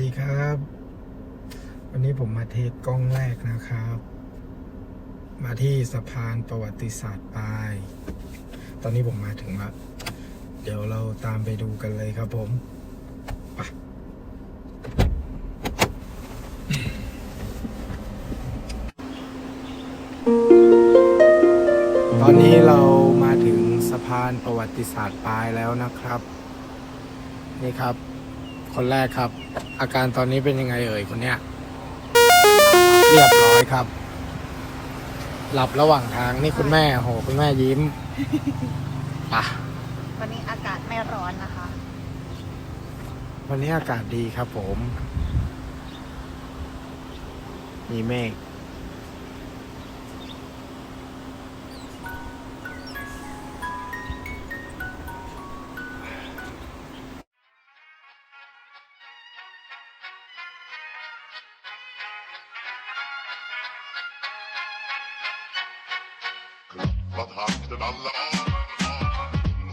ดีครับ วันนี้ผมมาเทกล้องแรกนะครับ มาที่สะพานประวัติศาสตร์ปลาย ตอนนี้ผมมาถึงแล้วเดี๋ยวเราตามไปดูกันเลยครับผมไปตอนนี้เรามาถึงสะพานประวัติศาสตร์ปลายแล้วนะครับ นี่ครับ คนแรกครับ อาการตอนนี้เป็นยังไงเอ่ยคนเนี้ย เรียบร้อยครับ หลับระหว่างทางนี่คุณแม่โหคุณแม่ยิ้มปะวันนี้อากาศไม่ร้อนนะคะ วันนี้อากาศดีครับผม มีเมฆ Klappat hakten alla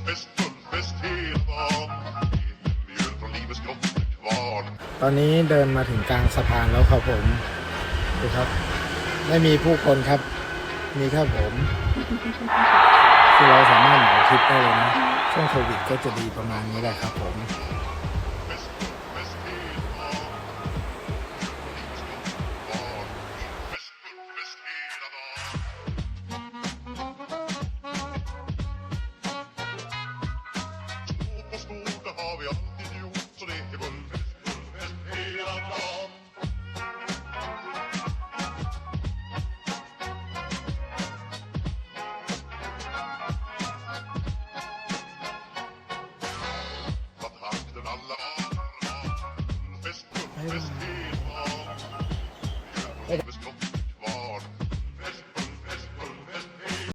Fest, fullfest hela dagen Mjöl från livets grottekvarn ตอนนี้เดินมาถึงกลางสะพานแล้วครับผม ดูครับ ไม่มีผู้คนครับ มีแค่ผม คือเราสามารถเหมาทริปได้เลยนะ ช่วงโควิดก็จะดีประมาณนี้แหละครับผม har vi alltid gjort så det är bullfest, hela dagen. Att alla har bullfest, bullfest hela